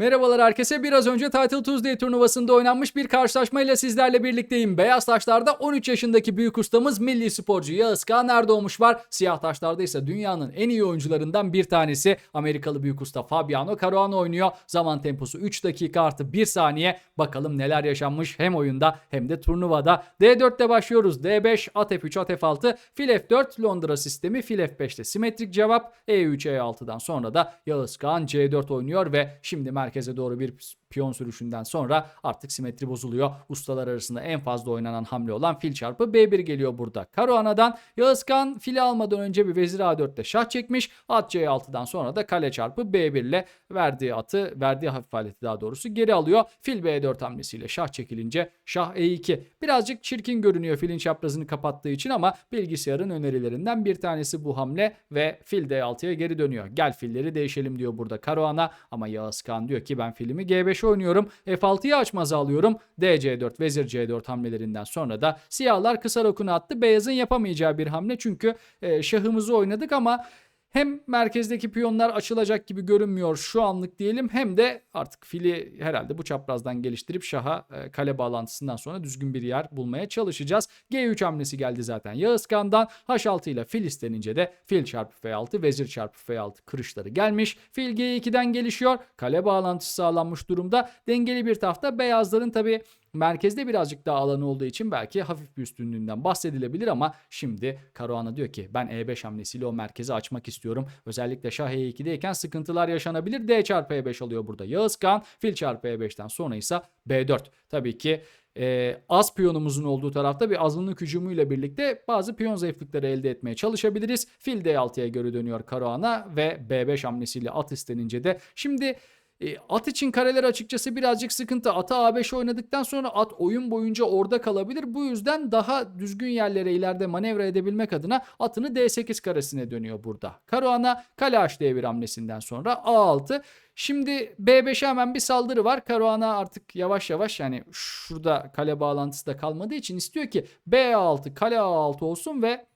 Merhabalar herkese. Biraz önce Title Tuesday turnuvasında oynanmış bir karşılaşmayla sizlerle birlikteyim. Beyaz taşlarda 13 yaşındaki büyük ustamız milli sporcu Yağız Kağan Erdoğmuş var. Siyah taşlarda ise dünyanın en iyi oyuncularından bir tanesi Amerikalı büyük usta Fabiano Caruana oynuyor. Zaman temposu 3 dakika artı 1 saniye. Bakalım neler yaşanmış hem oyunda hem de turnuvada. D4'te başlıyoruz. D5, at F3, at F6, fil F4, Londra sistemi, fil F5'te simetrik cevap. E E3, E6'dan sonra da Yağız Kağan C4 oynuyor ve şimdi merkeze doğru bir piyon sürüşünden sonra artık simetri bozuluyor. Ustalar arasında en fazla oynanan hamle olan fil çarpı B1 geliyor burada. Karuana'dan Yağız Kağan fili almadan önce bir vezir A4'te şah çekmiş. At C6'dan sonra da kale çarpı B1 ile verdiği atı, verdiği hafif aleti daha doğrusu geri alıyor. Fil B4 hamlesiyle şah çekilince şah E2. Birazcık çirkin görünüyor filin çaprazını kapattığı için ama bilgisayarın önerilerinden bir tanesi bu hamle ve fil D6'ya geri dönüyor. Gel filleri değişelim diyor burada Karuana ama Yağız Kağan diyor ki ben filmi G5 oynuyorum. F6'yı açmazı alıyorum. DC4, vezir C4 hamlelerinden sonra da siyahlar kısa rokunu attı. Beyazın yapamayacağı bir hamle çünkü e, şahımızı oynadık ama hem merkezdeki piyonlar açılacak gibi görünmüyor şu anlık diyelim hem de artık fili herhalde bu çaprazdan geliştirip şaha e, kale bağlantısından sonra düzgün bir yer bulmaya çalışacağız. G3 hamlesi geldi zaten Yağız Kağan'dan. H6 ile fil istenince de fil çarpı F6 vezir çarpı F6 kırışları gelmiş. Fil G2'den gelişiyor. Kale bağlantısı sağlanmış durumda. Dengeli bir tahta beyazların tabi merkezde birazcık daha alanı olduğu için belki hafif bir üstünlüğünden bahsedilebilir ama şimdi Caruana diyor ki ben E5 hamlesiyle o merkezi açmak istiyorum. Özellikle şah E2'deyken sıkıntılar yaşanabilir. D çarpı E5 alıyor burada Yağız Kağan. Fil çarpı E5'ten sonra ise B4. Tabii ki e, az piyonumuzun olduğu tarafta bir azınlık hücumuyla birlikte bazı piyon zayıflıkları elde etmeye çalışabiliriz. Fil D6'ya göre dönüyor Caruana ve B5 hamlesiyle at istenince de şimdi e, at için kareler açıkçası birazcık sıkıntı. Ata A5 oynadıktan sonra at oyun boyunca orada kalabilir. Bu yüzden daha düzgün yerlere ileride manevra edebilmek adına atını D8 karesine dönüyor burada. Caruana kale H1 hamlesinden sonra A6. Şimdi B5'e hemen bir saldırı var. Caruana artık yavaş yavaş yani şurada kale bağlantısı da kalmadığı için istiyor ki B6 kale A6 olsun ve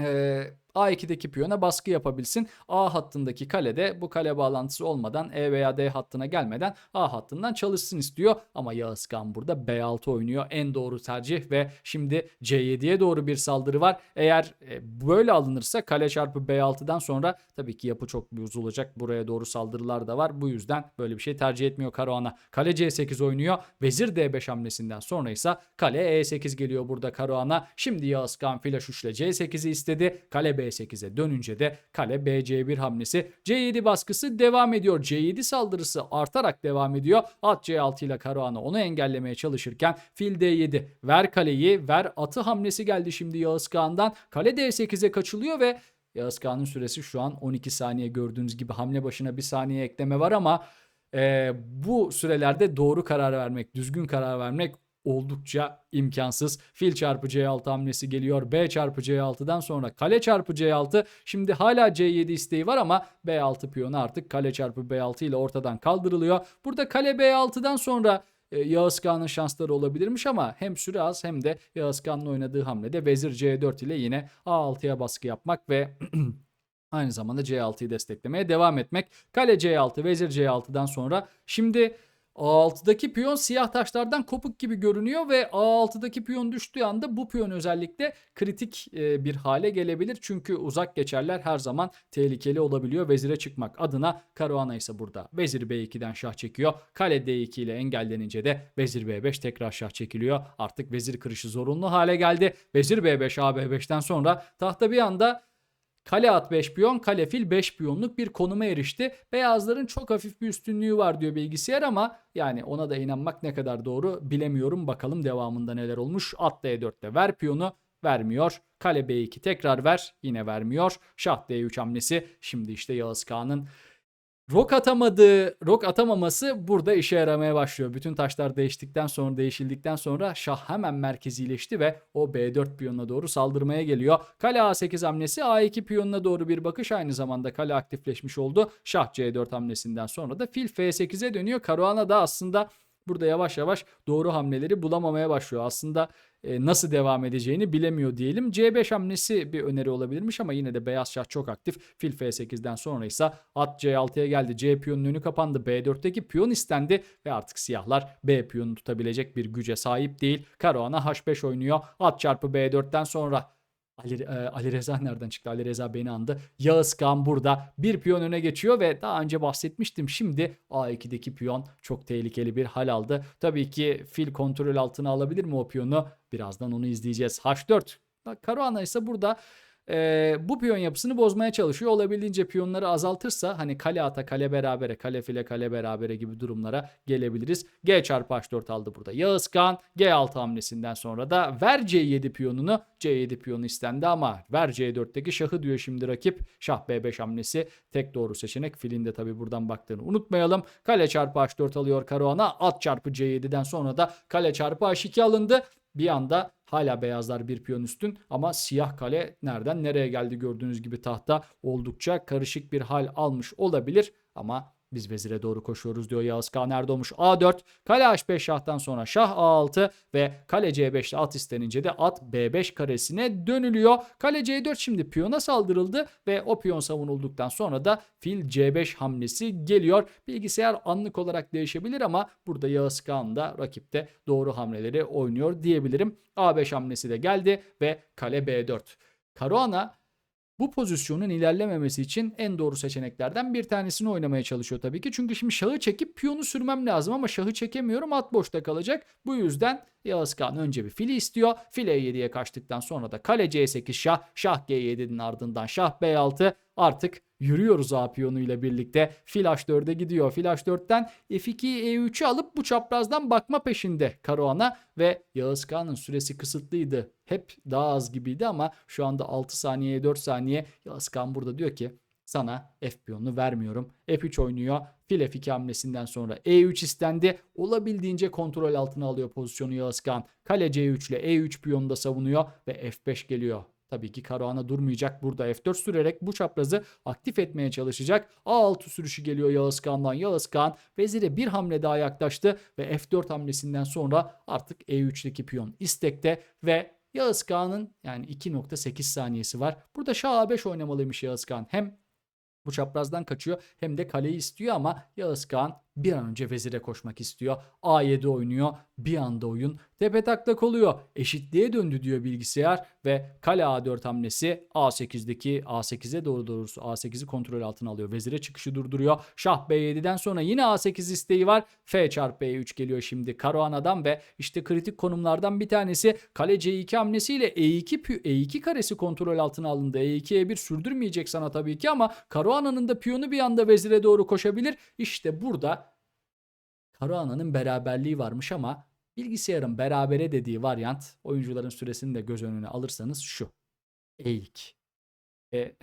eee A2'deki piyona baskı yapabilsin. A hattındaki kalede bu kale bağlantısı olmadan E veya D hattına gelmeden A hattından çalışsın istiyor. Ama Yağız Kağan burada B6 oynuyor. En doğru tercih ve şimdi C7'ye doğru bir saldırı var. Eğer e, böyle alınırsa kale çarpı B6'dan sonra tabii ki yapı çok bozulacak. Buraya doğru saldırılar da var. Bu yüzden böyle bir şey tercih etmiyor Caruana. Kale C8 oynuyor. Vezir D5 hamlesinden sonra ise kale E8 geliyor burada Caruana. Şimdi Yağız Kağan flash 3 ile C8'i istedi. Kale B8'e dönünce de kale BC1 hamlesi. C7 baskısı devam ediyor. C7 saldırısı artarak devam ediyor. At C6 ile Caruana onu engellemeye çalışırken fil D7 ver kaleyi ver atı hamlesi geldi şimdi Yağız Kağan'dan. Kale D8'e kaçılıyor ve Yağız Kağan'ın süresi şu an 12 saniye gördüğünüz gibi hamle başına bir saniye ekleme var ama e, bu sürelerde doğru karar vermek, düzgün karar vermek oldukça imkansız. Fil çarpı C6 hamlesi geliyor. B çarpı C6'dan sonra kale çarpı C6. Şimdi hala C7 isteği var ama B6 piyonu artık kale çarpı B6 ile ortadan kaldırılıyor. Burada kale B6'dan sonra e, Yağız Kağan'ın şansları olabilirmiş ama hem süre az hem de Yağız Kağan'ın oynadığı hamlede vezir C4 ile yine A6'ya baskı yapmak ve aynı zamanda C6'yı desteklemeye devam etmek. Kale C6, vezir C6'dan sonra şimdi A6'daki piyon siyah taşlardan kopuk gibi görünüyor ve A6'daki piyon düştüğü anda bu piyon özellikle kritik e, bir hale gelebilir. Çünkü uzak geçerler her zaman tehlikeli olabiliyor vezire çıkmak adına. Caruana ise burada vezir B2'den şah çekiyor. Kale D2 ile engellenince de vezir B5 tekrar şah çekiliyor. Artık vezir kırışı zorunlu hale geldi. Vezir B5 A B5'ten sonra tahta bir anda Kale at 5 piyon, kale fil 5 piyonluk bir konuma erişti. Beyazların çok hafif bir üstünlüğü var diyor bilgisayar ama yani ona da inanmak ne kadar doğru bilemiyorum. Bakalım devamında neler olmuş. At D4'te ver piyonu vermiyor. Kale B2 tekrar ver yine vermiyor. Şah D3 hamlesi şimdi işte Yağız Kağan'ın Rok atamadığı, rok atamaması burada işe yaramaya başlıyor. Bütün taşlar değiştikten sonra, değişildikten sonra şah hemen merkezileşti ve o B4 piyonuna doğru saldırmaya geliyor. Kale A8 hamlesi A2 piyonuna doğru bir bakış aynı zamanda kale aktifleşmiş oldu. Şah C4 hamlesinden sonra da fil F8'e dönüyor. Caruana da aslında burada yavaş yavaş doğru hamleleri bulamamaya başlıyor. Aslında e, nasıl devam edeceğini bilemiyor diyelim. C5 hamlesi bir öneri olabilirmiş ama yine de beyaz şah çok aktif. Fil F8'den sonra ise at C6'ya geldi. C piyonun önü kapandı. B4'teki piyon istendi ve artık siyahlar B piyonu tutabilecek bir güce sahip değil. Karo ana H5 oynuyor. At çarpı B4'ten sonra Ali, e, Ali Reza nereden çıktı? Ali Reza beni andı. Yağız Kağan burada bir piyon öne geçiyor ve daha önce bahsetmiştim. Şimdi A2'deki piyon çok tehlikeli bir hal aldı. Tabii ki fil kontrol altına alabilir mi o piyonu? Birazdan onu izleyeceğiz. H4. Bak Caruana ise burada e, bu piyon yapısını bozmaya çalışıyor. Olabildiğince piyonları azaltırsa hani kale ata kale berabere kale file kale berabere gibi durumlara gelebiliriz. G çarpı H4 aldı burada. Yağız Kağan G6 hamlesinden sonra da ver C7 piyonunu C7 piyonu istendi ama ver C4'teki şahı diyor şimdi rakip. Şah B5 hamlesi tek doğru seçenek. Filin de tabi buradan baktığını unutmayalım. Kale çarpı H4 alıyor Caruana. At çarpı C7'den sonra da kale çarpı H2 alındı. Bir anda hala beyazlar bir piyon üstün ama siyah kale nereden nereye geldi gördüğünüz gibi tahta oldukça karışık bir hal almış olabilir ama biz vezire doğru koşuyoruz diyor Yağız Kağan Erdoğmuş. A4, kale H5 şahtan sonra şah A6 ve kale C5'te at istenince de at B5 karesine dönülüyor. Kale C4 şimdi piyona saldırıldı ve o piyon savunulduktan sonra da fil C5 hamlesi geliyor. Bilgisayar anlık olarak değişebilir ama burada Yağız Kağan da rakipte doğru hamleleri oynuyor diyebilirim. A5 hamlesi de geldi ve kale B4. Caruana bu pozisyonun ilerlememesi için en doğru seçeneklerden bir tanesini oynamaya çalışıyor tabii ki. Çünkü şimdi şahı çekip piyonu sürmem lazım ama şahı çekemiyorum at boşta kalacak. Bu yüzden Yağız Kağan önce bir fili istiyor. File 7'ye kaçtıktan sonra da kale C8 şah, şah G7'nin ardından şah B6 artık yürüyoruz A piyonu ile birlikte. Fil H4'e gidiyor. Fil H4'ten F2'yi E3'ü alıp bu çaprazdan bakma peşinde Karaoğlan'a ve Yağız Kağan'ın süresi kısıtlıydı. Hep daha az gibiydi ama şu anda 6 saniyeye 4 saniye Yağız Kağan burada diyor ki sana F piyonunu vermiyorum. F3 oynuyor. Fil F2 hamlesinden sonra E3 istendi. Olabildiğince kontrol altına alıyor pozisyonu Yağız Kağan. Kale C3 ile E3 piyonu da savunuyor ve F5 geliyor. Tabii ki Karahan'a durmayacak. Burada F4 sürerek bu çaprazı aktif etmeye çalışacak. A6 sürüşü geliyor. Yağız Kağan vezire bir hamle daha yaklaştı ve F4 hamlesinden sonra artık E3'teki piyon istekte ve Yağız Kağan'ın yani 2.8 saniyesi var. Burada Şah A5 oynamalıymış Yağız Kağan. Hem bu çaprazdan kaçıyor hem de kaleyi istiyor ama Yağız Kağan bir an önce vezire koşmak istiyor. A7 oynuyor. Bir anda oyun tepe taklak oluyor. Eşitliğe döndü diyor bilgisayar ve kale A4 hamlesi A8'deki A8'e doğru doğrusu A8'i kontrol altına alıyor. Vezire çıkışı durduruyor. Şah B7'den sonra yine A8 isteği var. F çarpı E3 geliyor şimdi Karahan'dan ve işte kritik konumlardan bir tanesi kale C2 hamlesiyle E2 pü- E2 karesi kontrol altına alındı. E2 E1 sürdürmeyecek sana tabii ki ama Karahan'ın da piyonu bir anda vezire doğru koşabilir. İşte burada Caruana'nın beraberliği varmış ama bilgisayarın berabere dediği varyant oyuncuların süresini de göz önüne alırsanız şu. E2. E,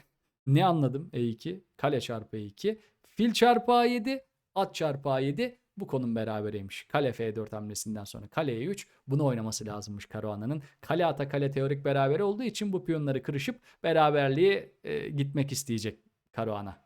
ne anladım E2? Kale çarpı E2. Fil çarpı A7. At çarpı A7. Bu konum berabereymiş. Kale F4 hamlesinden sonra kale E3. Bunu oynaması lazımmış Caruana'nın. Kale ata kale teorik beraber olduğu için bu piyonları kırışıp beraberliğe e, gitmek isteyecek Caruana.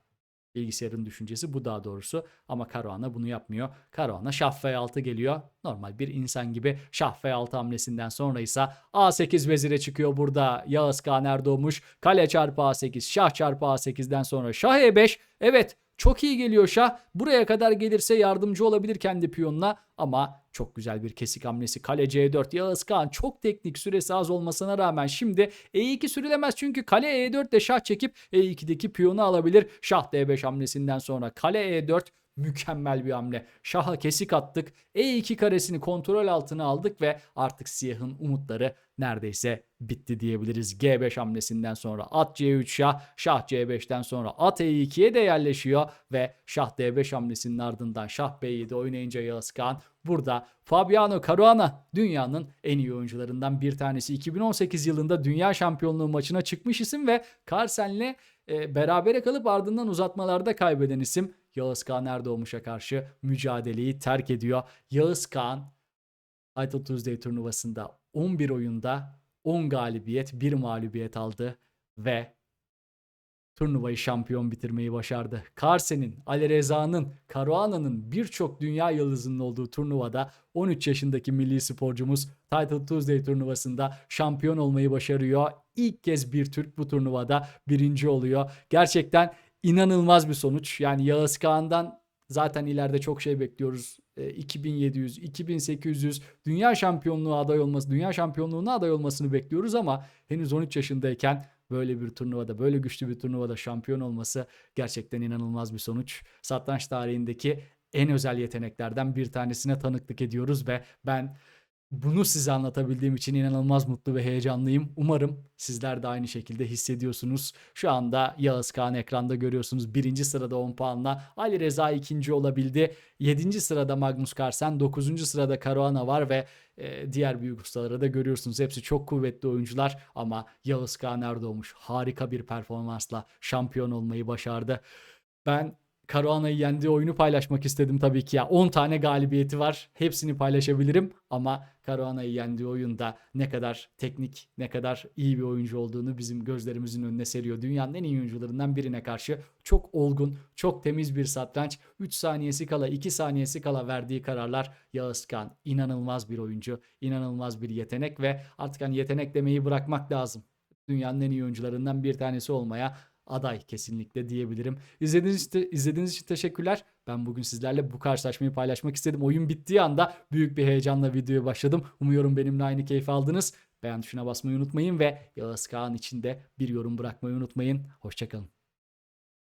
Bilgisayarın düşüncesi bu daha doğrusu. Ama Caruana bunu yapmıyor. Caruana şah F6 geliyor. Normal bir insan gibi şah F6 hamlesinden sonra ise A8 vezire çıkıyor burada. Yağız Kağan Erdoğmuş. Kale çarpı A8, şah çarpı A8'den sonra şah E5. Evet çok iyi geliyor şah. Buraya kadar gelirse yardımcı olabilir kendi piyonuna ama çok güzel bir kesik hamlesi. Kale C4 Yağız Kağan çok teknik süresi az olmasına rağmen şimdi E2 sürülemez çünkü kale E4 de şah çekip E2'deki piyonu alabilir. Şah D5 hamlesinden sonra kale E4 mükemmel bir hamle. Şaha kesik attık. E2 karesini kontrol altına aldık ve artık siyahın umutları neredeyse bitti diyebiliriz. G5 hamlesinden sonra at C3 şah, şah C5'ten sonra at E2'ye de yerleşiyor ve şah D5 hamlesinin ardından şah B7 oynayınca Yağız Kağan burada Fabiano Caruana dünyanın en iyi oyuncularından bir tanesi. 2018 yılında dünya şampiyonluğu maçına çıkmış isim ve Carlsen'le e, berabere kalıp ardından uzatmalarda kaybeden isim. Yağız Kağan Erdoğmuş'a karşı mücadeleyi terk ediyor. Yağız Kağan Title Tuesday turnuvasında 11 oyunda 10 galibiyet, 1 mağlubiyet aldı ve turnuvayı şampiyon bitirmeyi başardı. Carsen'in, Ali Reza'nın, Caruana'nın birçok dünya yıldızının olduğu turnuvada 13 yaşındaki milli sporcumuz Title Tuesday turnuvasında şampiyon olmayı başarıyor. İlk kez bir Türk bu turnuvada birinci oluyor. Gerçekten inanılmaz bir sonuç. Yani Yağız Kağan'dan zaten ileride çok şey bekliyoruz. E, 2700, 2800 dünya şampiyonluğu aday olması, dünya şampiyonluğuna aday olmasını bekliyoruz ama henüz 13 yaşındayken böyle bir turnuvada, böyle güçlü bir turnuvada şampiyon olması gerçekten inanılmaz bir sonuç. Satranç tarihindeki en özel yeteneklerden bir tanesine tanıklık ediyoruz ve ben bunu size anlatabildiğim için inanılmaz mutlu ve heyecanlıyım. Umarım sizler de aynı şekilde hissediyorsunuz. Şu anda Yağız Kağan ekranda görüyorsunuz. Birinci sırada 10 puanla. Ali Reza ikinci olabildi. Yedinci sırada Magnus Carlsen. Dokuzuncu sırada Caruana var ve e, diğer büyük ustaları da görüyorsunuz. Hepsi çok kuvvetli oyuncular ama Yağız Kağan Erdoğmuş harika bir performansla şampiyon olmayı başardı. Ben Caruana'yı yendiği oyunu paylaşmak istedim tabii ki ya. 10 tane galibiyeti var. Hepsini paylaşabilirim ama Caruana'yı yendiği oyunda ne kadar teknik, ne kadar iyi bir oyuncu olduğunu bizim gözlerimizin önüne seriyor. Dünyanın en iyi oyuncularından birine karşı çok olgun, çok temiz bir satranç. 3 saniyesi kala, 2 saniyesi kala verdiği kararlar Yağız Kağan. inanılmaz bir oyuncu, inanılmaz bir yetenek ve artık hani yetenek demeyi bırakmak lazım. Dünyanın en iyi oyuncularından bir tanesi olmaya aday kesinlikle diyebilirim. İzlediğiniz için, izlediğiniz için teşekkürler. Ben bugün sizlerle bu karşılaşmayı paylaşmak istedim. Oyun bittiği anda büyük bir heyecanla videoya başladım. Umuyorum benimle aynı keyif aldınız. Beğen tuşuna basmayı unutmayın ve Yağız Kağan için de bir yorum bırakmayı unutmayın. Hoşçakalın.